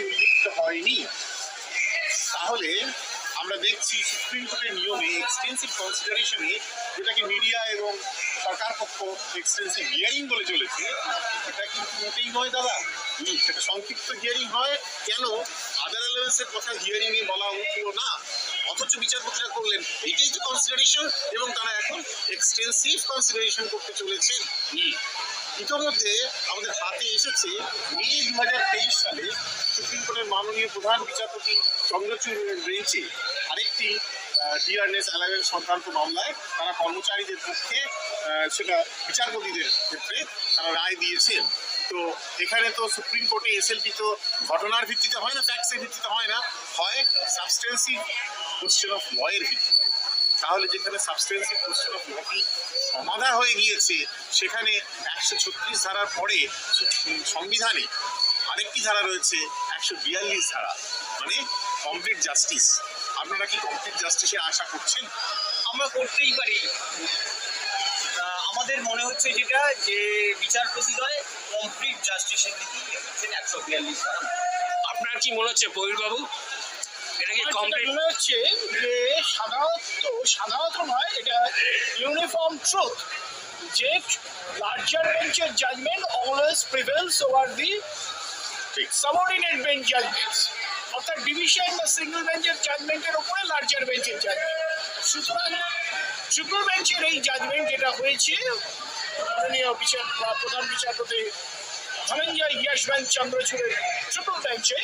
উল্লিখিত হয়নি, তাহলে আমরা দেখছি সুপ্রিম কোর্টের নিয়মে এক্সটেন্সিভ কনসিডারেশনে যেটাকে মিডিয়া এবং সরকার পক্ষ এক্সটেন্সিভ হিয়ারিং বলে চলেছে এটা কিন্তু মোটেই নয় দাদা সেটা সংক্ষিপ্ত হিয়ারিং হয়, কেন আদার অ্যালায়েন্সের কথা হিয়ারিং এ বলা উঠল না, অথচ বিচারপতিরা করলেন এইটাই তো কনসিডারেশন এবং তারা এখন এক্সটেন্সিভ কনসিডারেশন করতে চলেছেন। ইতোমধ্যে আমাদের হাতে এসেছে মে দু হাজার তেইশ সালে মাননীয় প্রধান বিচারপতি চন্দ্রচূড়ের বেঞ্চে আরেকটি ডিআরএস অ্যালায়েন্স সংক্রান্ত মামলায় তারা কর্মচারীদের পক্ষে সেটা বিচারপতিদের ক্ষেত্রে তারা রায় দিয়েছেন। তো এখানে তো সুপ্রিম কোর্টে এসএলপি তো ঘটনার ভিত্তিতে হয় না ফ্যাক্টসের ভিত্তিতে হয় না, হয় সাবস্টেন্সিভ কোশ্চেন অফ লয়ের ভিত্তিতে। তাহলে যেখানে সাবস্টেন্সিভ কোশ্চেন অফ লটি সমাধা হয়ে গিয়েছে, সেখানে একশো ছত্রিশ ধারার পরে সংবিধানে আরেকটি ধারা রয়েছে একশো বিয়াল্লিশ ধারা। মানে কমপ্লিট জাস্টিস আপনারা কি কমপ্লিট জাস্টিসে আশা করছেন? আমরা করতেই পারি। আমাদের মনে হচ্ছে যেটা যে বিচারপতিদ্বয় কমপ্লিট জাস্টিসের দিকে এগোচ্ছেন একশো বিয়াল্লিশ ধারা। আপনার কি মনে হচ্ছে বাবু এটা কি কমপ্লিট মনে হচ্ছে যে সাধারণত সাধারণত নয় এটা ইউনিফর্ম ট্রুথ যে লার্জার বেঞ্চের judgement always prevails over the subordinate bench judgements অর্থাৎ ডিভিশন বা সিঙ্গল বেঞ্চের জাজমেন্টের উপরে লার্জার বেঞ্চের জাজমেন্ট সুতরাং ট্রিপল বেঞ্চের এই জাজমেন্ট যেটা হয়েছে, মাননীয় বিচার, বা প্রধান বিচারপতি ধনঞ্জয় ইয়াশবেন চন্দ্রচূড়ের ট্রিপল বেঞ্চে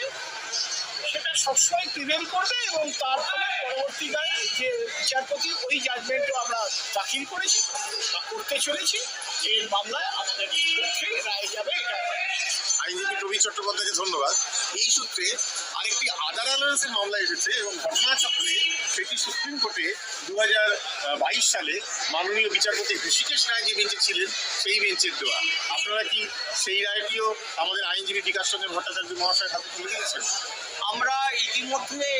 সেটা সবসময় প্রিভেল করবে এবং তার ফলে পরবর্তীকালে যে বিচারপতি, ওই জাজমেন্টও আমরা দাখিল করেছি বা করতে চলেছি, এর মামলায় আমাদের রায় যাবে এটা। আইনজীবী রবি চট্টোপাধ্যায়কে ধন্যবাদ। এই সূত্রে আরেকটি আদার অ্যালায়েন্সের মামলা এসেছে এবং ঘটনাচক্রে সেটি সুপ্রিম কোর্টে দু বাইশ সালে মাননীয় বিচারপতি হৃষিকেশ রায় যে বেঞ্চে ছিলেন, সেই বেঞ্চের দেওয়া। আপনারা কি সেই রায়টিও আমাদের আইনজীবী বিকাশ চন্দ্র ভট্টাচার্য মহাশয়ের হাতে তুলে দিয়েছেন? আমরা ইতিমধ্যে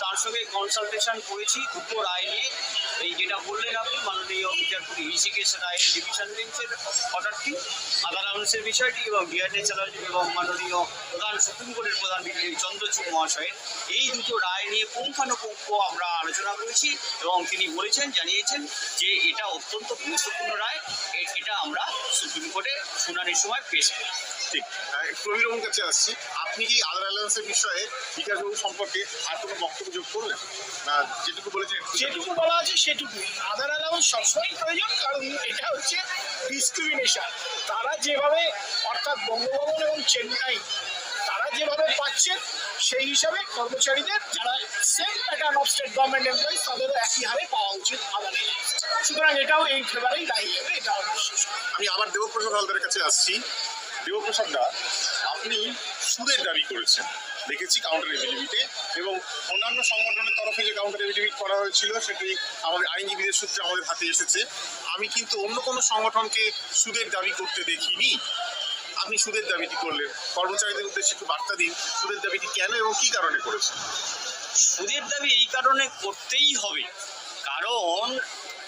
তার সঙ্গে কনসালটেশন করেছি, দুটো রায় নিয়ে। এই যেটা বললেন আপনি, মাননীয় বিচারপতি ঋষিকেশ রায়ের ডিভিশন বেঞ্চের অর্ডারটি আদার আউন্সের বিষয়টি এবং বিআরএ চ্যাটার্জি এবং মাননীয় প্রধান সুপ্রিম কোর্টের প্রধান বিচারপতি চন্দ্রচূড় মহাশয়ের। এই দুটো রায় নিয়ে পুঙ্খানুপুঙ্খ আমরা আলোচনা করেছি এবং তিনি বলেছেন, জানিয়েছেন যে এটা অত্যন্ত গুরুত্বপূর্ণ রায়। এটা আমরা সুপ্রিম কোর্টে শুনানির সময় পেশ করি। ঠিক। একটু কাছে আসছি। আপনি কি আদার অ্যালায়েন্সের বিষয়ে বিকাশবাবু সম্পর্কে আর কোনো বক্তব্য যোগ করলেন? না যেটুকু বলেছেন যেটুকু বলা আছে সেটুকুই আদার অ্যালাউন্স সবসময় প্রয়োজন কারণ এটা হচ্ছে ডিসক্রিমিনেশন তারা যেভাবে অর্থাৎ বঙ্গভবন এবং চেন্নাই তারা যেভাবে পাচ্ছেন সেই হিসাবে কর্মচারীদের যারা same pattern of state government employees তাদেরও একই হারে পাওয়া উচিত আদার সুতরাং এটাও এই ফেভারেই দাঁড়িয়ে যাবে এটা আমি আবার দেবপ্রসাদ হালদারের কাছে আসছি। দেবপ্রসাদ দা আপনি সুদের দাবি করেছেন। দেখেছি কাউন্টার এফিডেভিটে এবং অন্যান্য সংগঠনের তরফে যে কাউন্টার এফিডেভিট করা হয়েছিল, সেটি আমাদের আইনজীবীদের সূত্রে আমাদের হাতে এসেছে। আমি কিন্তু অন্য কোনো সংগঠনকে সুদের দাবি করতে দেখিনি। আপনি সুদের দাবিটি করলেন। কর্মচারীদের উদ্দেশ্যে একটু বার্তা দিন, সুদের দাবিটি কেন এবং কি কারণে করেছেন? সুদের দাবি এই কারণে করতেই হবে। কারণ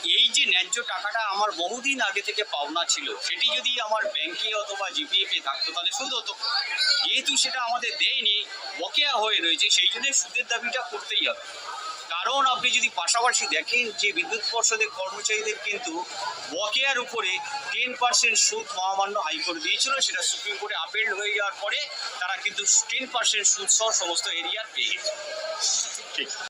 এই যে ন্যায্য টাকাটা আমার বহুদিন আগে থেকে পাওনা ছিল, সেটি যদি আমার ব্যাংকে অথবা জিপিএফে থাকতো, তাহলে সুদ হতো। যেহেতু সেটা আমাদের দেয়নি, বকেয়া হয়ে রয়েছে, সেই জন্য সুদের দাবিটা করতেই হবে। কারণ আপনি যদি পাশাপাশি দেখেন যে বিদ্যুৎ পর্ষদের কর্মচারীদের কিন্তু বকেয়ার উপরে টেন পার্সেন্ট সুদ মহামান্য হাইকোর্ট দিয়েছিল, সেটা সুপ্রিম কোর্টে আপেল হয়ে যাওয়ার পরে তারা কিন্তু টেন পার্সেন্ট সুদ সহ সমস্ত এরিয়ার পেয়ে গেছে। ঠিক।